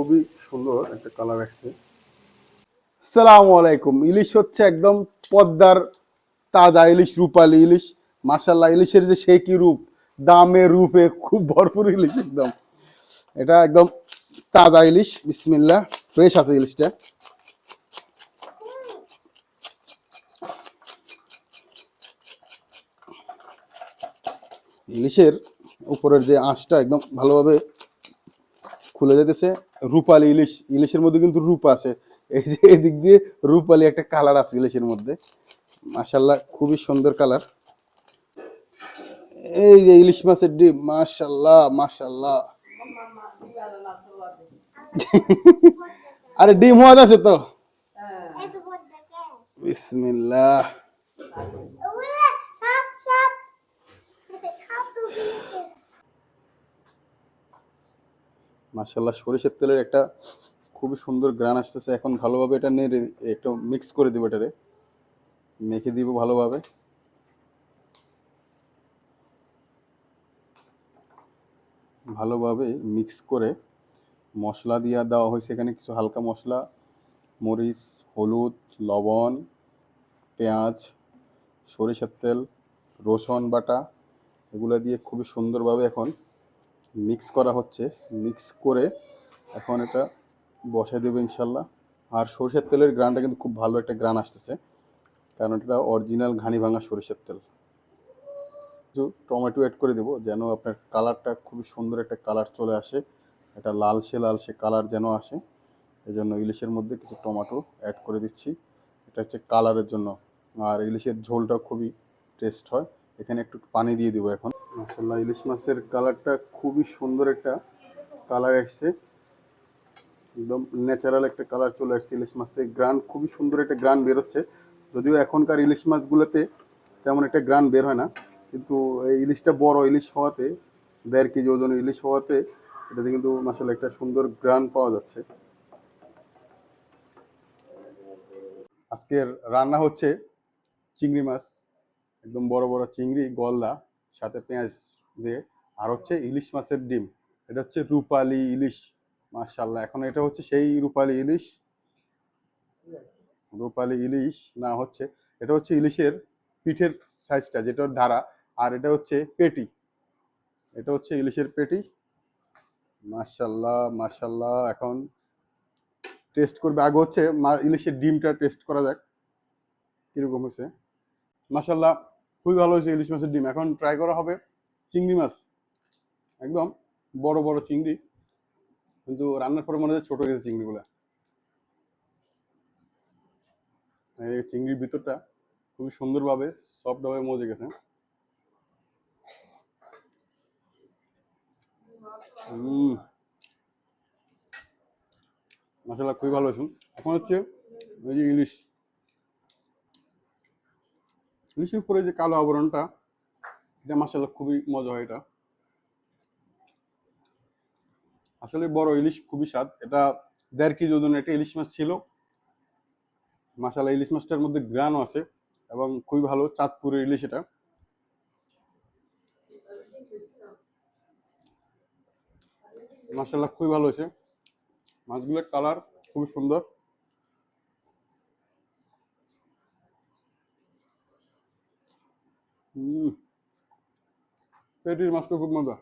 খুবই সুন্দর একটা কালার আসছে। সালামু আলাইকুম। ইলিশ হচ্ছে একদম পদ্মার তাজা ইলিশ, রূপালি ইলিশ। মাসাল্লাহ ইলিশের যে সেই কি রূপ? দামে রূপে খুব ভরপুর ইলিশ একদম। এটা একদম তাজা ইলিশ বিসমিল্লা ফ্রেশ আছে ইলিশটা। ইলিশের উপরের যে আঁশটা একদম ভালোভাবে খুলে যেতেছে। রূপালি ইলিশ ইলিশের মধ্যে কিন্তু রূপ আছে। এই যে এদিক দিয়ে রূপালি একটা কালার আছে ইলিশের মধ্যে। মাশাল্লাহ খুবই সুন্দর কালার এই যে ইলিশ মাছের ডিম মাশাল্লাহ মাশাল্লাহ আরে ডিম হওয়া আছে তো? বিসমিল্লাহ। মাশাল্লাহ সরিষার তেলের একটা খুবই সুন্দর গ্রান আসতেছে। এখন ভালোভাবে এটা নেড়ে, একটু মিক্স করে দিব এটারে। মেখে দিব ভালোভাবে। ভালোভাবে মিক্স করে মশলা দিয়ে দেওয়া হয়েছে এখানে কিছু হালকা মশলা, মরিচ, হলুদ, লবণ, পেঁয়াজ, সরিষার তেল, রসুন বাটা, এগুলো দিয়ে খুবই সুন্দরভাবে এখন মিক্স করা হচ্ছে। মিক্স করে এখন এটা বসাই দেবো ইনশাল্লাহ। আর সরিষার তেলের গ্রানটা কিন্তু খুব ভালো একটা গ্রান আসতেছে। কারণ এটা অরিজিনাল ঘানি ভাঙা সরিষার তেল। কিছু টমেটো অ্যাড করে দেবো, যেন আপনার কালারটা খুবই সুন্দর একটা কালার চলে আসে। এটা লালসে লালসে কালার যেন আসে। এই জন্য ইলিশের মধ্যে কিছু টমেটো অ্যাড করে দিচ্ছি। এটা হচ্ছে কালারের জন্য। আর ইলিশের ঝোলটা খুবই টেস্ট হয়। এখানে একটু পানি দিয়ে দিব এখন। মাসাল্লাহ ইলিশ মাছের কালারটা খুবই সুন্দর একটা কালার এসছে। একদম ন্যাচারাল একটা কালার চলে আসছে ইলিশ মাছ থেকে। গ্রান খুবই সুন্দর একটা গ্রান বেরোচ্ছে যদিও এখনকার ইলিশ মাছগুলোতে তেমন একটা গ্রান বের হয় না। কিন্তু এই ইলিশটা বড় ইলিশ হওয়াতে, দেড় কেজি ওজন ইলিশ হওয়াতে, এটাতে কিন্তু মাসাল্লাহ একটা সুন্দর গ্রান পাওয়া যাচ্ছে। আজকের রান্না হচ্ছে চিংড়ি মাছ। একদম বড় বড় চিংড়ি, গলদা। সাথে পেঁয়াজ দিয়ে। আর হচ্ছে ইলিশ মাছের ডিম। এটা হচ্ছে রূপালি ইলিশ মাশাল্লাহ এখন এটা হচ্ছে সেই রূপালি ইলিশ। রূপালি ইলিশ না হচ্ছে, এটা হচ্ছে ইলিশের পিঠের সাইজটা, যেটা ওর ধারা। আর এটা হচ্ছে পেটি। এটা হচ্ছে ইলিশের পেটি। মাশাল্লাহ মাশাল্লাহ এখন টেস্ট করবে। আগে হচ্ছে ইলিশের ডিমটা টেস্ট করা যাক। কীরকম হয়েছে? মাশাল্লাহ খুবই ভালো হয়েছে ইলিশ মাছের ডিম। এখন ট্রাই করা হবে চিংড়ি মাছ। একদম বড় বড় চিংড়ি। কিন্তু রান্নার পরে মনে হচ্ছে ছোট গেছে চিংড়িগুলো। এই চিংড়ির ভিতরটা খুবই সুন্দরভাবে সফটভাবে মজে গেছে। মশলা খুবই ভালো হয়েছে। এখন হচ্ছে ওই যে ইলিশ। ইলিশের উপরে যে কালো আবরণটা, এটা মাসাল্লাহ খুবই মজা হয় এটা। আসলে বড় ইলিশ খুবই স্বাদ। এটা দেড় কেজি ওজনের একটা ইলিশ মাছ ছিল। মাসাল্লাহ ইলিশ মাছটার মধ্যে গ্রানও আছে এবং খুবই ভালো চাঁদপুরের ইলিশ এটা। মাসাল্লাহ খুবই ভালো হয়েছে। মাছগুলোর কালার খুবই সুন্দর। হুম পেটির মাছটা খুব মজা